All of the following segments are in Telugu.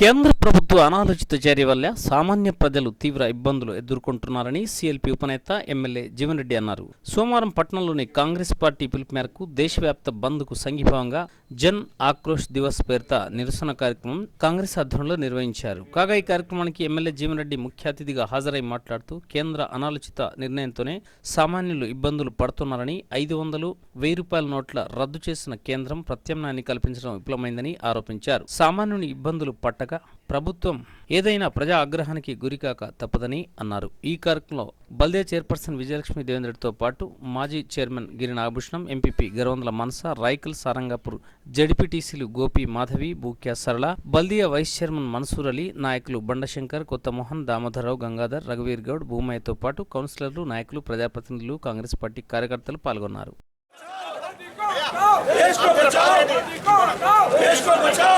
కేంద్ర ప్రభుత్వ అనాలోచిత చర్య వల్ల సామాన్య ప్రజలు తీవ్ర ఇబ్బందులు ఎదుర్కొంటున్నారని సీఎల్పీ ఉపనేత ఎమ్మెల్యే జీవన్ రెడ్డి అన్నారు. సోమవారం పట్టణంలోని కాంగ్రెస్ పార్టీ పిలుపు మేరకు దేశవ్యాప్త బంద్కు సంఘీభావంగా జన్ ఆక్రోష్ దివస్ పేరిత నిరసన కార్యక్రమం కాంగ్రెస్ ఆధ్వర్యంలో నిర్వహించారు. కాగా ఈ కార్యక్రమానికి ఎమ్మెల్యే జీవన్ రెడ్డి ముఖ్య అతిథిగా హాజరై మాట్లాడుతూ కేంద్ర అనాలోచిత నిర్ణయంతోనే సామాన్యులు ఇబ్బందులు పడుతున్నారని ఐదు వందలు వెయ్యి రూపాయల నోట్ల రద్దు చేసిన కేంద్రం ప్రత్యామ్నాయాన్ని కల్పించడం విఫలమైందని ఆరోపించారు. సామాన్యుని ఇబ్బందులు పట్టక ప్రభుత్వం ఏదైనా ప్రజా ఆగ్రహానికి గురికాక తప్పదని అన్నారు ఈ కార్యక్రమంలో బల్దే చైర్పర్సన్ విజయలక్ష్మి దేవేంద్రతో పాటు మాజీ చైర్మన్ గిరి నాగభూషణం ఎంపీపీ గరవందల మనస రాయకల్ సారంగాపూర్ జడిపిటిసిలు గోపి మాధవి బూక్యా సరళ బల్దియా వైస్ చైర్మన్ మన్సూర్ అలీ నాయకులు బండశంకర్ కొత్తమోహన్ దామోదరరావు గంగాధర్ రఘువీర్ గౌడ్ భూమయ్యతో పాటు కౌన్సిలర్లు నాయకులు ప్రజాప్రతినిధులు కాంగ్రెస్ పార్టీ కార్యకర్తలు పాల్గొన్నారు देश को बचाओ देश को बचाओ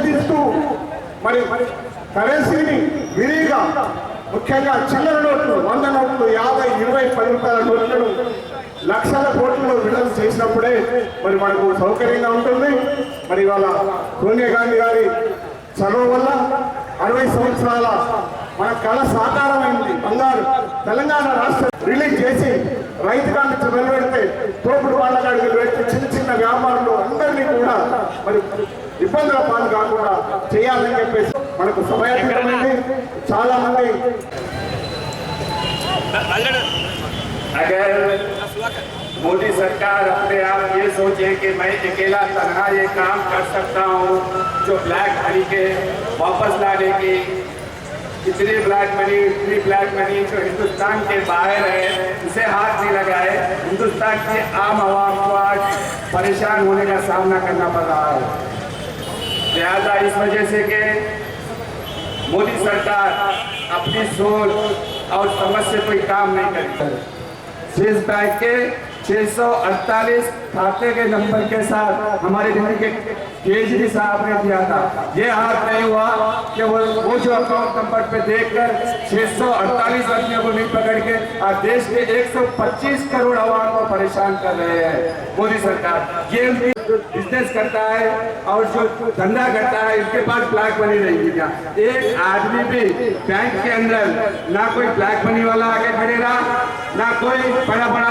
నిషేధిస్తూ మరి కరెన్సీని విరిగా ముఖ్యంగా చిల్లర నోట్లు వంద నోట్లు యాభై ఇరవై పది రూపాయల నోట్లను లక్షల కోట్లలో విడుదల చేసినప్పుడే మరి మనకు సౌకర్యంగా ఉంటుంది. మరి ఇవాళ సోనియా గాంధీ గారి చదువు వల్ల అరవై సంవత్సరాల మన కళ సాకారమైంది. బంగారు తెలంగాణ రాష్ట్రం రిలీజ్ చేసి రైతు కాంక్ష వెలువెడితే తోపుడు వాళ్ళ కాడికి చిన్న చిన్న వ్యాపారులు అందరినీ కూడా మరి ఇబ్బందుల పాలు కాకుండా చేయాలని చెప్పేసి మనకు సమయాధికమైంది చాలా మంది अगर मोदी सरकार अपने आप ये सोचे कि मैं अकेला तनहा ये काम कर सकता हूँ जो ब्लैक मनी के वापस लाने की इतनी ब्लैक मनी इतनी ब्लैक मनी जो हिंदुस्तान के बाहर है उसे हाथ नहीं लगाए हिंदुस्तान की आम आवाम को आज परेशान होने का सामना करना पड़ रहा है लिहाजा इस वजह से कि मोदी सरकार अपनी सोच और समझ से कोई काम नहीं करी। स्विस बैंक के 648 खाते के नंबर के साथ हमारे घर के केजरी साहब ने दिया था। ये हाथ नहीं हुआ कि वो वो जो अकाउंट नंबर पे देखकर 648 आदमियों को नहीं पकड़ के आज देश के 125 करोड़ आवाम को परेशान कर रहे हैं मोदी सरकार। ये बिज़नेस करता है और जो धंधा करता है, इसके पास ब्लैक मनी नहीं है क्या? एक आदमी भी बैंक के अंदर ना कोई ब्लैक मनी वाला आगे खड़ेगा ना कोई बड़ा बड़ा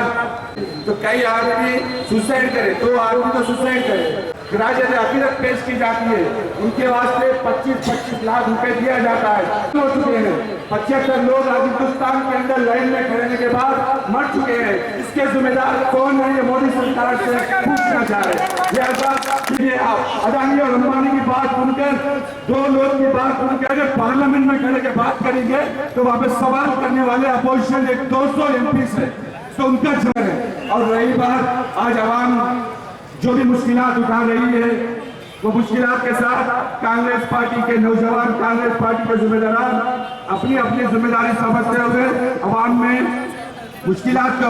तो कई आदमी सुसाइड करे, दो आदमी तो सुसाइड करे। राज्य में अकीदत पेश की जाती है। उनके वास्ते 25-25 लाख रुपए दिया जाता है। हो चुके हैं। पचहत्तर लोग आज हिंदुस्तान के अंदर लाइन में खड़े के बाद मर चुके हैं। इसके जिम्मेदार कौन है? ये मोदी सरकार से पूछना चाह रहे ये ये आप अदानी और अंबानी की बात सुनकर, दो लोग की बात सुनकर, अगर पार्लियामेंट में खड़े के बात करेंगे तो वहाँ पे सवाल करने वाले अपोजिशन एक 200 एमपी है। तो उनका जीवन है। और रही बात, आज आवाम जो भी मुश्किल उठा रही है, वो मुश्किल के साथ कांग्रेस पार्टी के नौजवान, कांग्रेस पार्टी के जिम्मेदार अपनी अपनी ज़िम्मेदारी समझते हुए आवाम में मुश्किल का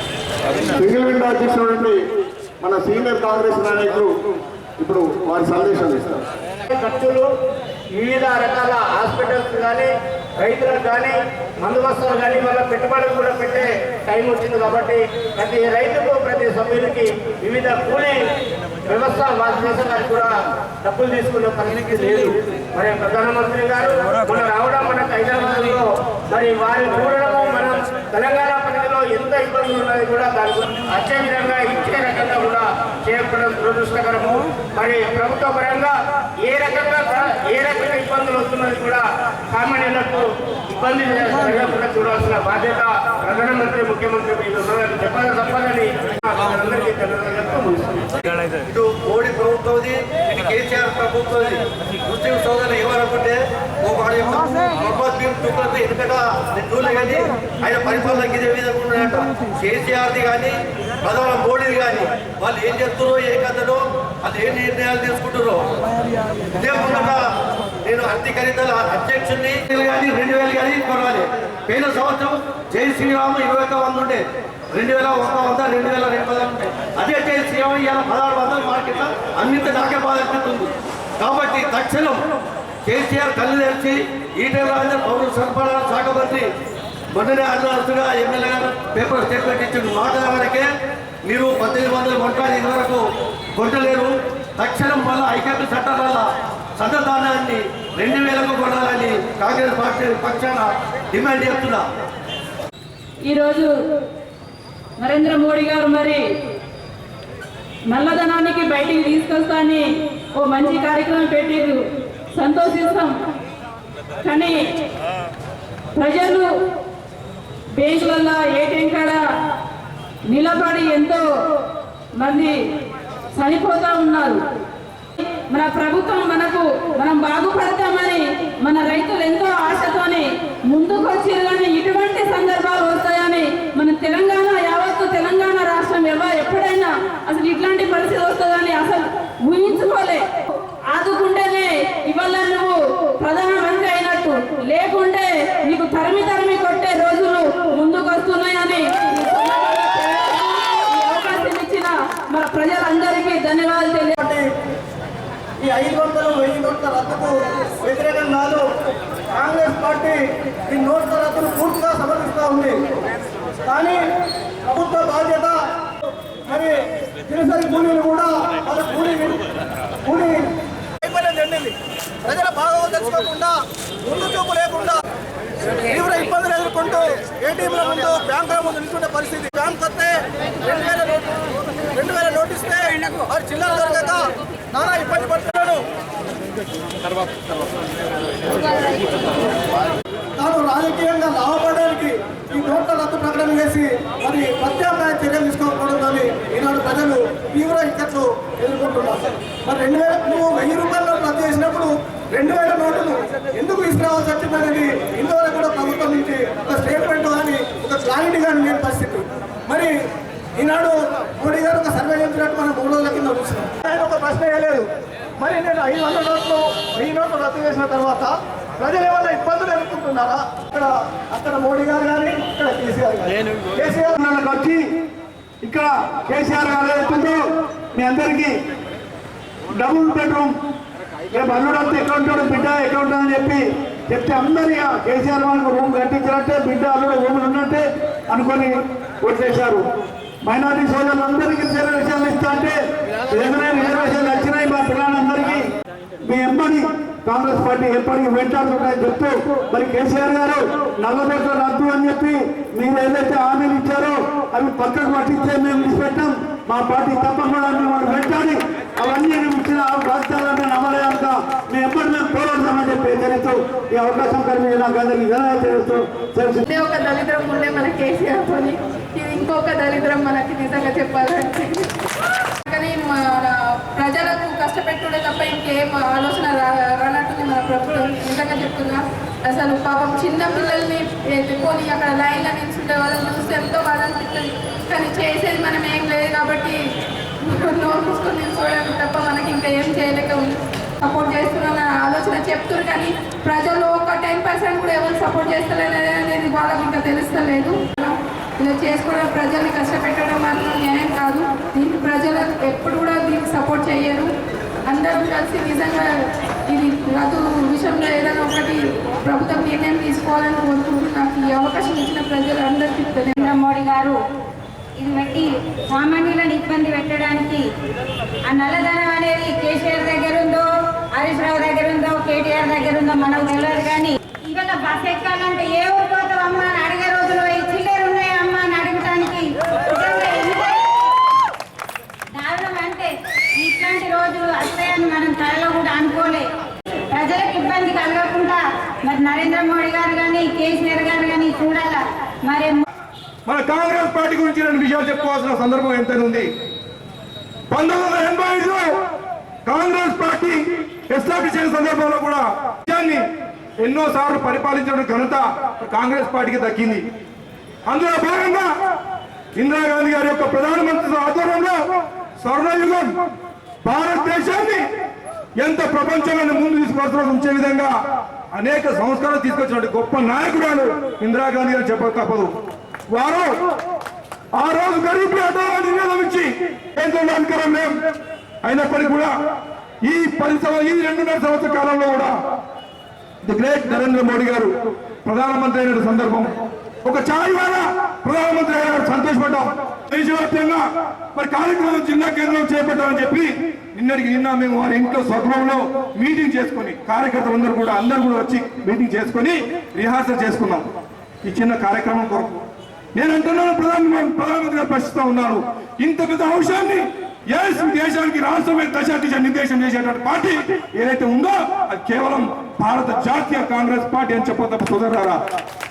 సింగిల్ విండో అధ్యక్షుడు మన సీనియర్ కాంగ్రెస్ నాయకులు ఇప్పుడు వారి సందేశాలు ఇస్తారు. ఖర్చులు వివిధ రకాల హాస్పిటల్స్ కానీ రైతులకు కానీ మందుబస్తాలు కానీ వాళ్ళ పెట్టుబడులు కూడా పెట్టే టైం వచ్చింది కాబట్టి ప్రతి రైతుకు ప్రతి సభ్యులకి వివిధ కూలీ వ్యవస్థ వాళ్ళ కూడా డబ్బులు తీసుకునే పరిస్థితి లేదు. మరి ప్రధానమంత్రి గారు మన రావడం మనకు హైదరాబాద్లో మరి వారి చూడడము తెలంగాణ పరిధిలో ఎంత ఇబ్బందులు ఉన్నది కూడా దాని గురించి వచ్చే విధంగా ఇచ్చే రకంగా కూడా చేయకపోవడం దురదృష్టకరము. మరి ప్రభుత్వ పరంగా ఏ రకంగా ఏ రకంగా ఇబ్బందులు వస్తున్నది కూడా సామాన్యులకు ఇబ్బంది జరగకుండా చూడాల్సిన బాధ్యత ప్రధానమంత్రి ముఖ్యమంత్రి మీద ఉన్నదని చెప్పాలి తప్పదని అందరికీ తెలియజేస్తూ. ఇటు మోడీ ప్రభుత్వంది ఇటు కేసీఆర్ ప్రభుత్వంది ముస్లిం సోదరులు ఏమనుకుంటే ఒక వాడి యొక్క మొహమ్మద్ బిన్ తుగ్లక్ కానీ ఆయన పరిపాలనకి ఇదే విధంగా ఉన్నాయట కేసీఆర్ది కానీ ప్రధాన మోడీది కానీ వాళ్ళు ఏం చేస్తున్నారో ఏ కథనో వాళ్ళు ఏం నిర్ణయాలు తీసుకుంటారో ఇదే ముందట నేను అర్థకరితల అధ్యక్షుడిని కానీ రెండు వేలు కానీ కొనాలి పోయిన సంవత్సరం జై శ్రీరామ ఇరవై ఒక వంద ఉండే. రెండు వేల ఒక వంద రెండు వేల రెండు వందలు ఉంటాయి అదే జై శ్రీరామ్ ఇవాళ పదహారు వందల మార్కెట్లో అన్నింటి నాకే బాధ కాబట్టి తక్షణం కేసీఆర్ కళ్ళు తెరిచి ఈటల రాజేందర్ పౌర సరఫరా శాఖ మంత్రి మొన్ననే అడ్వాన్స్గా ఎమ్మెల్యే గారు పేపర్ స్టేట్మెంట్ ఇచ్చిన మాట వరకే మీరు పద్దెనిమిది వందల కొంటాలు వరకు కొట్టలేరు తక్షణం వల్ల ఐక్యత చట్టం వల్ల సన్నదానాన్ని రెండు వేలకు కొనాలని కాంగ్రెస్ పార్టీ పక్షాన డిమాండ్ చేస్తున్నా. ఈరోజు నరేంద్ర మోడీ గారు మరి నల్లధనానికి బయటికి తీసుకొస్తాని ఓ మంచి కార్యక్రమం పెట్టిరు సంతోషిస్తాం. కానీ ప్రజలు బ్యాంకులలో ఏటీఎం కాడ నిలబడి ఎంతో మంది చనిపోతా ఉన్నారు. మన ప్రభుత్వం మనకు మనం బాగుపడతామని మన రైతులు ఎంతో ఆశతోని ముందుకు వచ్చారు కానీ ఇటువంటి సందర్భాలు వస్తాయని మన తెలంగాణ యావత్తు తెలంగాణ రాష్ట్రం ఎవ ఎప్పుడైనా అసలు ఇట్లాంటి పరిస్థితి వస్తుందని అసలు ఊహించుకోలే ఆదుకుంటేనే ఇవాళ నువ్వు ప్రధానమంత్రి అయినట్టు లేకుంటే నీకు తరిమి తరిమి కొట్టే రోజులు ముందుకు వస్తున్నాయని ఈ అవకాశం ఇచ్చిన మన ప్రజలందరికీ ధన్యవాదాలు తెలియ ఈ ఐదు వందలు వెయ్యి నోట్ల రద్దుకు వ్యతిరేకం కాదు కాంగ్రెస్ పార్టీ ఈ నోట్ రద్దును పూర్తిగా సమర్థిస్తూ ఉంది. కానీ ప్రభుత్వ బాధ్యత మరి దినసరి కూలీలు కూడా వాళ్ళ కూలీ కూలీ ప్రజల బాగోగు తెచ్చుకోకుండా ముందు చూపు లేకుండా తీవ్ర ఇబ్బందులు ఎదుర్కొంటూ ఏటీఎంల ముందు బ్యాంకుల ముందు నిల్చుండే పరిస్థితి. బ్యాంక్ వస్తే రెండు వేల రెండు వేల నోటిస్తే వారి చిల్లర దొరకక నానా ఇబ్బంది పడుతున్నాడు తాను రాజకీయంగా లాభపడడానికి ఈ నోట్ల రద్దు ప్రకటన చేసి మరి ప్రత్యామ్నాయ చర్యలు తీసుకోకపోవడంతో ఈనాడు ప్రజలు తీవ్ర ఇక్కట్లు ఎదుర్కొంటున్నారు. మరి రెండు వేల నువ్వు వెయ్యి రూపాయల రద్దు చేసినప్పుడు రెండు వేల నోటులు ఎందుకు తీసుకురావాల్సి వచ్చిందనేది ఇంతవరకు కూడా ప్రభుత్వం నుంచి ఒక స్టేట్మెంట్ కానీ ఒక క్లారిటీ కానీ లేని పరిస్థితి. మరి ఈనాడు మోడీ గారు ఒక సర్వే చేసినట్టు మనం మూడు రోజుల కింద చూసినాం ఆయన ఒక ప్రశ్న వేయలేదు. మరి నేను ఐదు వందల నోట్లు వెయ్యి నోట్లు రద్దు చేసిన తర్వాత ప్రజలు ఏమైనా ఇబ్బందులు ఎదుర్కొంటున్నారా? అక్కడ అక్కడ మోడీ గారు కానీ ఇక్కడ కేసీఆర్ గారు కేసీఆర్ వచ్చి ఇక్కడ కేసీఆర్ గారు చెప్తుంటూ మీ అందరికీ డబుల్ బెడ్రూమ్ రేపు అల్లుడు వస్తే ఎక్కడ ఉంటాడు బిడ్డ ఎక్కడ ఉంటాడని చెప్పి చెప్తే అందరి కేసీఆర్ వాళ్ళకి రూమ్ కట్టించినట్టే బిడ్డ అల్లుడు రూములు ఉన్నట్టే అనుకొని ఓట్లేశారు మైనార్టీ సోదరులందరికీ రిజర్వేషన్లు ఇస్తా అంటే రిజర్వేషన్లు పిల్లలందరికీ మీ ఎంబడి కాంగ్రెస్ పార్టీ ఎప్పటికీ వెంటాడుతుందని చెప్తూ మరి కేసీఆర్ గారు నల్లబొట్ల రద్దు అని చెప్పి మీరు ఏదైతే హామీలు ఇచ్చారో అవి పక్కకు పట్టించే మేము విడిచిపెట్టాం మా పార్టీ తప్పకుండా మిమ్మల్ని వెంటాడి అవన్నీ ఇచ్చిన రాష్ట్రాలను నమ్మలేక మేము ఎప్పటి మేము పోరాడతామని చెప్పి తెలుస్తూ ఈ అవకాశం కలిగి నాకు అందరికీ ధన్యవాదాలు తెలుస్తూ తెలుసు ఒక దళిద్రం ఉండే మన కేసీఆర్ ఇది ఇంకొక దళిద్రం మనకి నిజంగా చెప్పాలంటే. మన ప్రజలకు కష్టపెట్టుడే తప్ప ఇంకేం ఆలోచన రా- రానట్టుంది మన ప్రభుత్వం. నిజంగా చెప్తున్నా అసలు పాపం చిన్న పిల్లల్ని ఎత్తుకొని అక్కడ లైన్లో నిల్చుంటే వాళ్ళని చూస్తే ఎంతో బాధ అనిపిస్తుంది. కానీ చేసేది మనం ఏం లేదు కాబట్టి నోరు మూసుకొని నిల్చోవడం తప్ప మనకి ఇంకా ఏం చేయలేక ఉంది. సపోర్ట్ చేస్తున్న ఆలోచన చెప్తున్నారు కానీ ప్రజలు ఒక టెన్ పర్సెంట్ కూడా ఎవరు సపోర్ట్ చేస్తలేదు అనేది వాళ్ళకి ఇంకా తెలుస్తలేదు. ఇలా చేసుకోవడం ప్రజల్ని కష్టపెట్టడం మాత్రం న్యాయం కాదు. దీనికి ప్రజలు ఎప్పుడు కూడా దీనికి సపోర్ట్ చేయరు. అందరూ కలిసి నిజంగా ఇది రద్దు విషయంలో ఏదైనా ఒకటి ప్రభుత్వం నిర్ణయం తీసుకోవాలని కోరుకుంటూ నాకు ఈ అవకాశం ఇచ్చిన ప్రజలు అందరికీ నరేంద్ర మోడీ గారు ఇది పెట్టి సామాన్యులను ఇబ్బంది పెట్టడానికి ఆ నల్లధనం అనేది కేసీఆర్ దగ్గర ఉందో హరీష్ రావు దగ్గర ఉందో కేటీఆర్ దగ్గర ఉందో మనకు తెలియదు కానీ ఇవాళ బస్ ఎక్కాలంటే ఏ ఊరు పోతావు అని అడిగే రోజులు ఈ చిల్లర ఉన్నాయా అమ్మా అని అడగటానికి నిజంగా ఎంత దారుణం అంటే ఇట్లాంటి రోజులు వస్తాయని మనం కళలో కూడా అనుకోలే. ప్రజలకు ఇబ్బంది కలగకుండా మరి నరేంద్ర మోడీ గారు కానీ కేసీఆర్ గారు కానీ చూడాలా? మరి మన కాంగ్రెస్ పార్టీ గురించి రెండు విషయాలు చెప్పుకోవాల్సిన సందర్భం ఎంత ఉంది. పంతొమ్మిది వందల ఎనభై ఐదులో కాంగ్రెస్ పార్టీ ఎస్టాబ్లిష్ అయిన సందర్భంలో కూడా దేశాన్ని ఎన్నో సార్లు పరిపాలించడం ఘనత కాంగ్రెస్ పార్టీకి దక్కింది. అందులో భాగంగా ఇందిరాగాంధీ గారి యొక్క ప్రధానమంత్రి ఆధ్వర్యంలో స్వర్ణయుగం భారతదేశాన్ని ఎంత ప్రపంచంలో ముందు తీసుకువస్తున్నా ఉంచే విధంగా అనేక సంస్కారాలు తీసుకొచ్చినటువంటి గొప్ప నాయకురాలు ఇందిరాగాంధీ అని చెప్పక తప్పదు. వారు ఆ రోజు గరీబ్ ఆటోవాడి నివేదం ఇచ్చి కేంద్రంలో లేం. అయినప్పటికీ కూడా ఈ పది ఈ రెండున్నర సంవత్సర కాలంలో కూడా ది గ్రేట్ నరేంద్ర మోడీ గారు ప్రధానమంత్రి అయిన సందర్భం ఒక ఛాయ్ వాల ప్రధానమంత్రి గారు సంతోషపడ్డాం. దేశవ్యాప్తంగా మరి కార్యక్రమం జిల్లా కేంద్రం చేపట్టామని చెప్పి నిన్నటికి నిన్న మేము వారి ఇంట్లో స్వగృహంలో మీటింగ్ చేసుకుని కార్యకర్తలందరూ కూడా అందరూ కూడా వచ్చి మీటింగ్ చేసుకుని రిహార్సల్ చేసుకున్నాం. ఈ చిన్న కార్యక్రమం కొరకు. నేను అంటున్నాను ప్రధాన ప్రధానమంత్రి గారు ప్రశ్నిస్తా ఉన్నారు ఇంత పెద్ద అంశాన్ని దేశానికి రాష్ట్రమే దశ దిశ నిర్దేశం చేసేటువంటి పార్టీ ఏదైతే ఉందో అది కేవలం భారత జాతీయ కాంగ్రెస్ పార్టీ అని చెప్ప తప్ప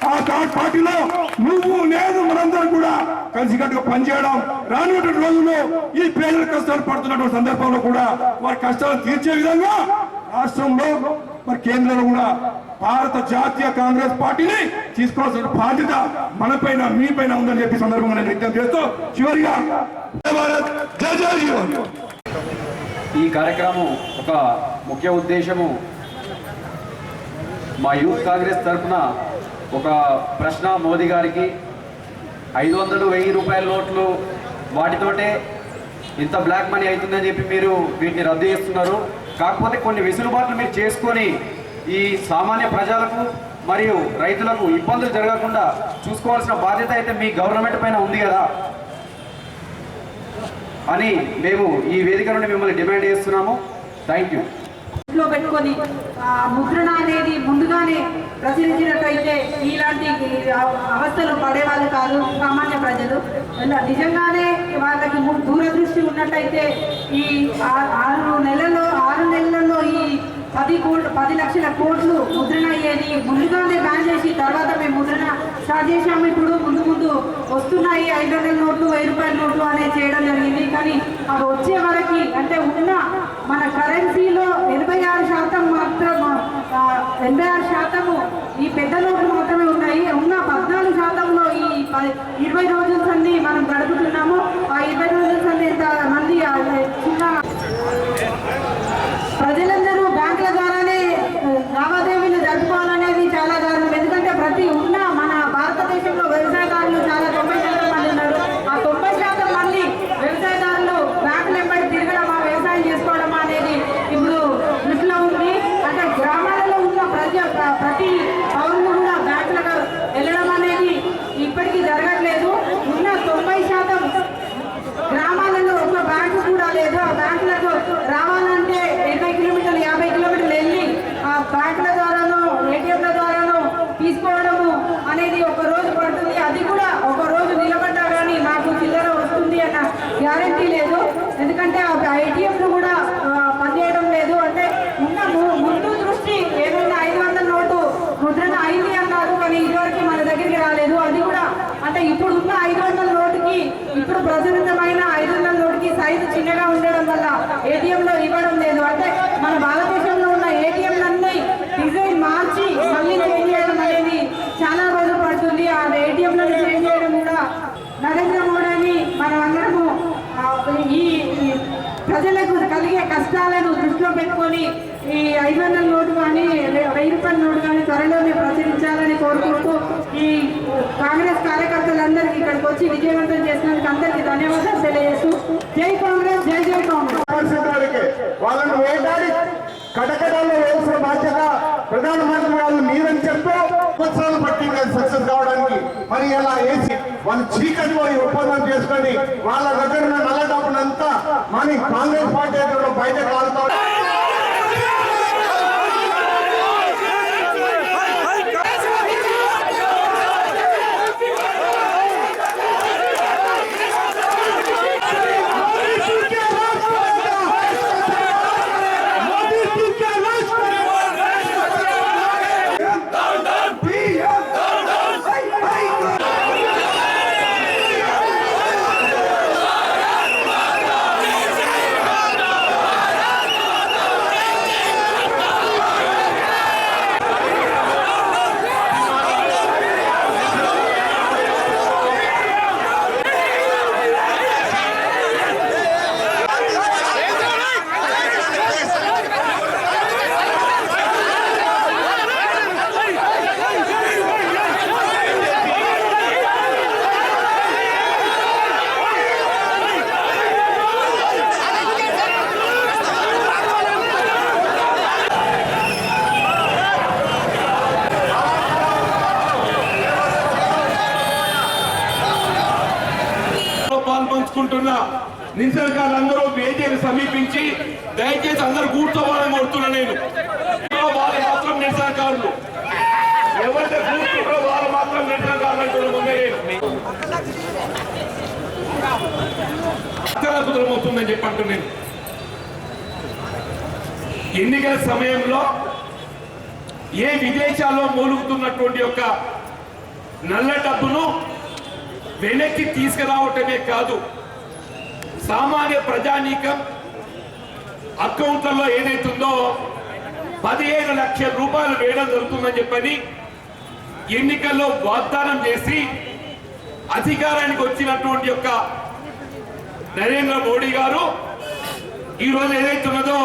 ఆ కా- పార్టీలో నువ్వు నేను మనందరం కూడా కలిసికట్టుగా పనిచేయడం రానున్నటువంటి రోజుల్లో ఈ పేదల కష్టాలు పడుతున్నటువంటి సందర్భంలో కూడా వారి కష్టాలు తీర్చే విధంగా రాష్ట్రంలో మరి కేంద్రంలో కూడా భారత జాతీయ కాంగ్రెస్ పార్టీని తీసుకోవాల్సిన బాధ్యత మనపైన మీ పైన ఉందని చెప్పి సందర్భంగా నేను విజ్ఞప్తి చేస్తూ చివరిగా ఈ కార్యక్రమం ఒక ముఖ్య ఉద్దేశము. మా యూత్ కాంగ్రెస్ తరఫున ఒక ప్రశ్న మోదీ గారికి. ఐదు వందలు వెయ్యి రూపాయల నోట్లు వాటితోటే ఇంత బ్లాక్ మనీ అవుతుందని చెప్పి మీరు వీటిని రద్దు చేస్తున్నారు. కాకపోతే కొన్ని వెసులుబాట్లు మీరు చేసుకొని ఈ సామాన్య ప్రజలకు మరియు రైతులకు ఇబ్బందులు జరగకుండా చూసుకోవాల్సిన బాధ్యత అయితే మీ గవర్నమెంట్ పైన ఉంది కదా. అని మేము ఈ వేదిక నుండి మిమ్మల్ని డిమాండ్ చేస్తున్నాము. Thank you. లో పెట్టుకొని ముద్రణ అనేది ముందుగానే ప్రచురించినట్టయితే ఇలాంటి అవస్థలు పడేవాళ్ళు కాదు సామాన్య ప్రజలు. ఇలా నిజంగానే వాళ్ళకి దూరదృష్టి ఉన్నట్టయితే ఈ ఆరు నెలలో ఆరు నెలలలో ఈ పది కోట్లు పది లక్షల కోట్లు ముద్రణ అయ్యేది. ముందుగానే బ్యాన్ చేసి తర్వాత మేము ముద్రణ స్టార్ట్ చేసాము ఇప్పుడు ముందు ముందు వస్తున్నాయి ఐదు వందల నోట్లు వెయ్యి రూపాయల నోట్లు అనేది చేయడం జరిగింది. కానీ అవి వచ్చే వరకు అంటే ఉన్న మన కరెన్సీలో ఎనభై ఆరు శాతం మాత్రం ఎనభై ఆరు శాతము ఈ పెద్ద నోట్లు మాత్రమే ఉన్నాయి. ఉన్న పద్నాలుగు శాతంలో ఈ పది ఇరవై రోజుల సంది మనం గడుపుతున్నాము. ఆ ఇరవై రోజుల సంది ఎంత మంది చిన్న ప్రజలందరూ బ్యాంకుల ద్వారానే ఆ, లావాదేవీలు జరుపుకోవాలనేది చాలా దారుణం ఎందుకంటే ప్రతి ఉన్న మన భారతదేశంలో వ్యవసాయదారులు చాలా తొంభై శాతం మంది ఉన్నారు ఆ తొంభై శాతం మంది వ్యవసాయదారులు బ్యాంకులు వెంబడి తిరగడం ఆ వ్యవసాయం చేసుకోవడం అనేది ఇప్పుడు దృష్టిలో ఉంది అంటే గ్రామాలలో ఉన్న ప్రజ ప్ర- ప్రతి పౌరులు కూడా బ్యాంకులకు వెళ్ళడం అనేది ఇప్పటికీ జరగట్లేదు ఉన్న తొంభై శాతం గ్రామాలలో ఒక బ్యాంకు కూడా లేదు ఆ బ్యాంకులకు రావాలంటే ఇరవై కిలోమీటర్లు యాభై కిలోమీటర్లు వెళ్ళి ఆ బ్యాంకుల ద్వారాను ఏటీఎంల ద్వారాను తీసుకోవడము అనేది ఒక రోజు పడుతుంది అది కూడా ఒక రోజు నిలబడ్డా కానీ నాకు చిల్లర వస్తుంది అన్న గ్యారంటీ లేదు ఎందుకంటే ఆ ఏటీఎంలు కూడా ఆ, పనిచేయడం లేదు అంటే ఉన్న ము- ముందు దృష్టి ఏదైనా ఐదు వందల నోటు ముద్రణ అయింది అన్నారు కానీ ఇదివరకు మన దగ్గరికి రాలేదు అది కూడా అంటే ఇప్పుడు ఉన్న ఐదు వందల నోటుకి ఇప్పుడు ప్రచురితమైన ఐదు వందల నోటికి సైజు చిన్నగా ఉండడం వల్ల ఏటీఎంలో ఇవ్వడం లేదు. అంటే మన భారతదేశంలో ఉన్న ఏటీఎంలన్నీ డిజైన్ మార్చి మళ్ళీ చేంజ్ చేయడం అనేది చాలా రోజులు పడుతుంది. ఆ ఏటీఎంలను చేంజ్ చేయడం కూడా నరేంద్ర మోడీని మనం అందరము ఈ ప్రజలకు కలిగే కష్టాలను దృష్టిలో పెట్టుకొని ఈ ఐదు వందల నోటు కానీ వెయ్యి రూపాయల నోటు కానీ త్వరలోనే ప్రచురించాలని కోరుకుంటూ ఈ కాంగ్రెస్ కార్యకర్తలందరికీ ఇక్కడికి వచ్చి విజయవంతం చేసినందుకు అందరికీ ధన్యవాదాలు తెలియజేస్తూ జై కాంగ్రెస్ జై జై కాంగ్రెస్. పరిస్థితి వారికి వాళ్ళని వేటాడి కటకటాల్లో వేసిన బాధ్యత ప్రధానమంత్రి వాళ్ళు మీరని చెప్తూ సంవత్సరాలు పట్టింది సక్సెస్ కావడానికి మరి ఇలా వేసి వాళ్ళు చీకటి పోయి ఒప్పందం చేసుకొని వాళ్ళ దగ్గర నల్ల డబ్బునంతా మన కాంగ్రెస్ పార్టీ బయట కాలుతాడు పాల్పంచుకుంటున్న నిసర్గాలందరూ వేదికను సమీపించి దయచేసి అందరూ కూర్చోవాలని కోరుతున్నా నేను వాళ్ళు మాత్రం నిరసనకారులు ఎవరైతే కూర్చుంటారో వాళ్ళు మాత్రం నిరసనకారులు అంటున్నారు నేను చెప్పి అంటున్నాను. ఎన్నికల సమయంలో ఏ విదేశాల్లో మూలుగుతున్నటువంటి యొక్క నల్ల డబ్బును వెనక్కి తీసుకురావటమే కాదు సామాన్య ప్రజానీకం అకౌంట్లలో ఏదైతుందో పదిహేను లక్షల రూపాయలు వేయడం జరుగుతుందని చెప్పని ఎన్నికల్లో వాగ్దానం చేసి అధికారానికి వచ్చినటువంటి యొక్క నరేంద్ర మోడీ గారు ఈరోజు ఏదైతున్నదో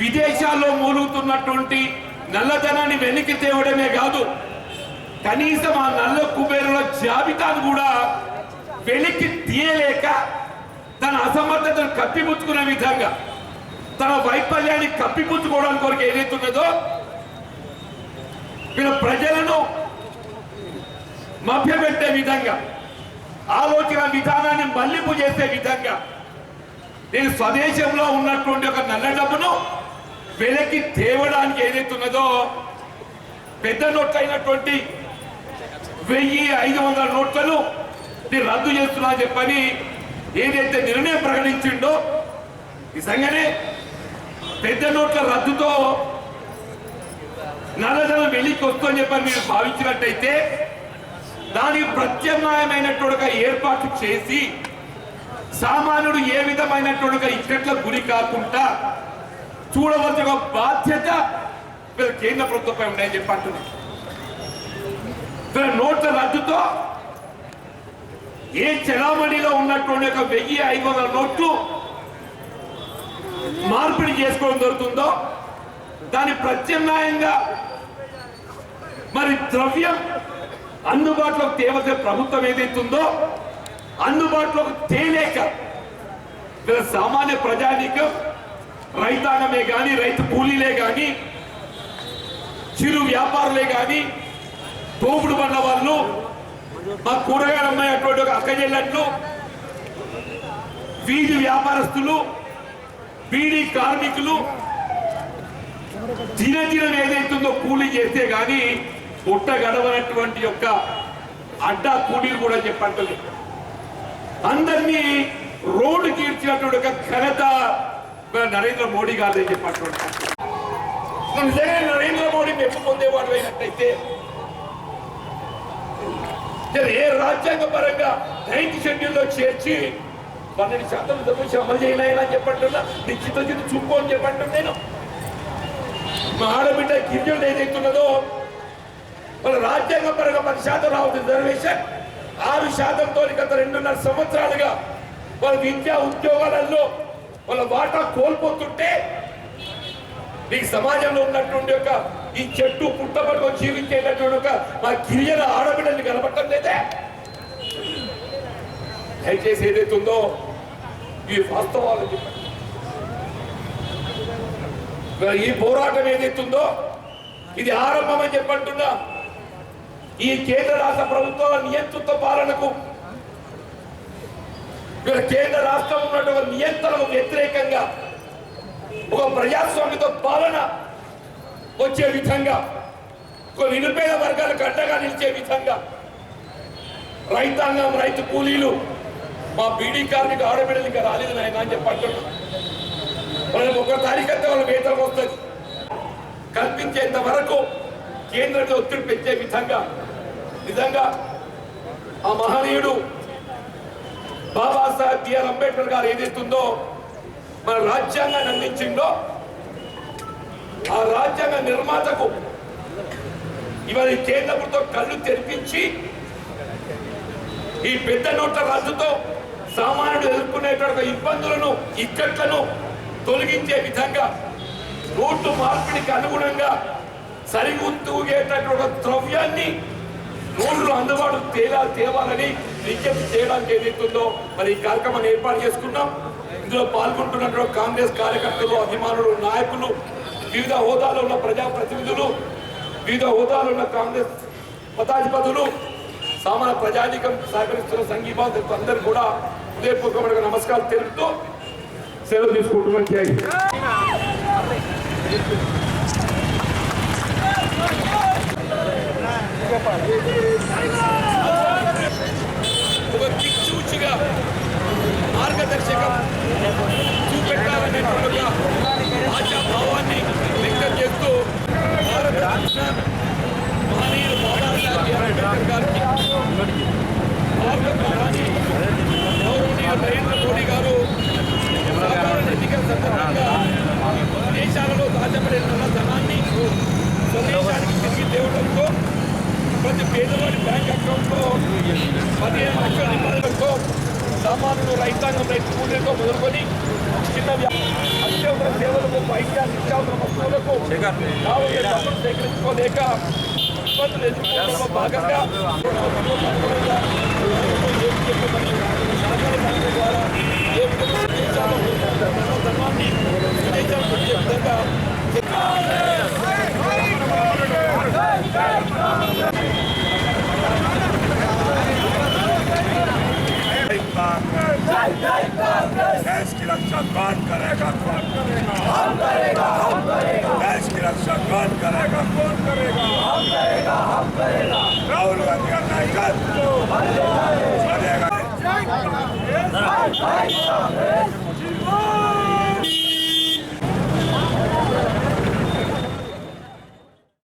విదేశాల్లో మూలుగుతున్నటువంటి నల్లధనాన్ని వెనక్కి తేవడమే కాదు కనీసం ఆ నల్ల కుబేరుల జాబితాను కూడా వెనక్కి తీయలేక తన అసమర్థతను కప్పిపుచ్చుకునే విధంగా తన వైఫల్యాన్ని కప్పిపుచ్చుకోవడానికి కొరకు ఏదైతున్నదో వీళ్ళ ప్రజలను మభ్యపెట్టే విధంగా ఆలోచన విధానాన్ని మళ్ళింపు చేసే విధంగా నేను స్వదేశంలో ఉన్నటువంటి ఒక నల్ల డబ్బును వెలకి తేవడానికి ఏదైతున్నదో పెద్ద నోట్లు అయినటువంటి వెయ్యి ఐదు వందల నోట్లను నేను రద్దు చేస్తున్నా చెప్పని ఏదైతే నిర్ణయం ప్రకటించిండో నిజంగానే పెద్ద నోట్ల రద్దుతో నల్లధనం వెళ్ళికి వస్తుందని చెప్పని మీరు భావించినట్టయితే దానికి ప్రత్యామ్నాయమైనటువంటి ఏర్పాటు చేసి సామాన్యుడు ఏ విధమైనటువంటి ఒక ఇక్కట్ల గురి కాకుండా చూడవలసిన ఒక బాధ్యత కేంద్ర ప్రభుత్వంపై ఉన్నాయని చెప్పి అంటున్నాను నోట్ల రద్దుతో ఏ చలామణిలో ఉన్నటువంటి ఒక వెయ్యి ఐదు వందల నోట్లు మార్పిడి చేసుకోవడం జరుగుతుందో దాని ప్రత్యామ్నాయంగా మరి ద్రవ్యం అందుబాటులోకి తేవలసిన ప్రభుత్వం ఏదైతుందో అందుబాటులోకి తేలేక వీళ్ళ సామాన్య ప్రజానీకం రైతాంగమే కానీ రైతు కూలీలే కానీ చిరు వ్యాపారులే కానీ తోపుడు బండ్ల వాళ్ళు మా కూరగాయలు అమ్మాయినటువంటి ఒక అక్క చెల్లెట్లు వీధి వ్యాపారస్తులు బీడీ కార్మికులు దినదినం ఏదైతుందో కూలీ చేస్తే కానీ పుట్ట గడవనటువంటి యొక్క అడ్డా కూడి కూడా చెప్పంటుంది అందరినీ రోడ్డు తీర్చినటువంటి ఒక ఘనత నరేంద్ర మోడీ గారి చెప్పినటువంటి నిజంగా నరేంద్ర మోడీ మెప్పు పొందేవాడు అయినట్టయితే ఏ రాజ్యాంగ పరంగా నైన్త్ షెడ్యూల్లో చేర్చి పన్నెండు శాతం తప్పించి అమలు చేయలేనా చెప్పంటున్నా? నిశ్చిత చూపు అని చెప్పంటున్నా నేను. మా ఆడబిడ్డ గిరిజనులు ఏదైతున్నదో వాళ్ళ రాజ్యాంగ పరంగా పది శాతం రావద్దు. రిజర్వేషన్ ఆరు శాతంతో గత రెండున్నర సంవత్సరాలుగా వాళ్ళ విద్యా ఉద్యోగాలలో వాళ్ళ వాటా కోల్పోతుంటే నీకు సమాజంలో ఉన్నటువంటి ఒక ఈ చెట్టు పుట్టబడుకొని జీవించేటటువంటి ఒక మా గిరిజన ఆడబిడ్డల్ని కనపడటం లేదే? దయచేసి ఏదైతే ఉందో ఈ వాస్తవాలు చెప్పండి. ఈ పోరాటం ఏదైతే ఉందో ఇది ఆరంభం అని చెప్పంటున్నా. ఈ కేంద్ర రాష్ట్ర ప్రభుత్వాల నియంతృత్వ పాలనకు కేంద్ర రాష్ట్రం ఉన్నటువంటి నియంత్రణకు వ్యతిరేకంగా ఒక ప్రజాస్వామ్యత పాలన వచ్చే విధంగా ఒక నిరుపేద వర్గాలకు అండగా నిలిచే విధంగా రైతాంగం రైతు కూలీలు మా బీడీ కార్మిక ఆడబిడ్డలు ఇంకా రాలేదు నాయన అని చెప్పంటున్నాం వాళ్ళకి ఒక తారీఖు అయితే వాళ్ళ వేతనం వస్తుంది. కల్పించేంత వరకు కేంద్రంలో ఒత్తిడి పెంచే విధంగా నిజంగా ఆ మహనీయుడు బాబాసాహెబ్ బిఆర్ అంబేద్కర్ గారు ఏదైతుందో మన రాజ్యాంగాన్ని అందించిందో ఆ రాజ్యాంగ నిర్మాతకు ఇవాళ కేంద్ర ప్రభుత్వం కళ్ళు తెరిపించి ఈ పెద్ద నోట్ల రద్దుతో సామాన్యుడు ఎదుర్కొనేటువంటి ఇబ్బందులను ఇక్కట్లను తొలగించే విధంగా నోట్లు మార్పిడికి అనుగుణంగా సరిగుంతుగేటటువంటి ద్రవ్యాన్ని నోట్లు అందుబాటు తేలా తేవాలని విజ్ఞప్తి చేయడానికి ఏదైతుందో మరి ఈ కార్యక్రమాన్ని ఏర్పాటు చేసుకున్నాం. ఇందులో పాల్గొంటున్నటువంటి కాంగ్రెస్ కార్యకర్తలు అభిమానులు నాయకులు వివిధ హోదాలో ఉన్న ప్రజాప్రతినిధులు వివిధ హోదాలో ఉన్న కాంగ్రెస్ పదాధిపతులు సామాన్య ప్రజాధికం సహకరిస్తున్న సంఘీభావం అందరూ కూడా హృదయపూర్వకమైన నమస్కారాలు తెలుపుతూ సెలవు తీసుకుంటున్నాం. జై హింద్. ఒక దిక్సూచిగా మార్గదర్శకం చూపెట్టాలనేటువంటి ఒక ఆశాభావాన్ని వ్యక్తం చేస్తూ భారతరత్న మహనీయులు బాబాసాహెబ్ బిఆర్ అంబేద్కర్ గారికి భారత ప్రధాని గౌరవనీయ నరేంద్ర మోడీ గారు సాధారణ ఎన్నికల సందర్భంగా దేశాలలో దాచబడిన నల్ల ధనాన్ని స్వదేశానికి తిరిగి తేవడంతో ప్రతి పేదవాడి బ్యాంక్ అకౌంట్లో పదిహేను లక్షల నిబంధనలతో సామాన్యులు రైతాంగం రైతు కూలీలతో మొదలుకొని చిన్న వ్యా- అత్యవసర సేవలకు వైద్య నిత్యావసర వస్తువులకు కావలసిన డబ్బులు సేకరించుకోలేక ఇబ్బందులు ఎదుర్కోవడంలో భాగంగా సహకార బ్యాంకుల ద్వారా ఏ విధంగా విదేశాల్లో ఉన్న ధర్మాన్ని విదేశాలకు వచ్చే విధంగా देश की रक्षा कौन करेगा कौन करेगा? हम करेगा हम करेगा। देश की रक्षा कौन करेगा कौन करेगा? हम करेगा हम करेगा। राहुल गांधी का नायकत्व बनेगा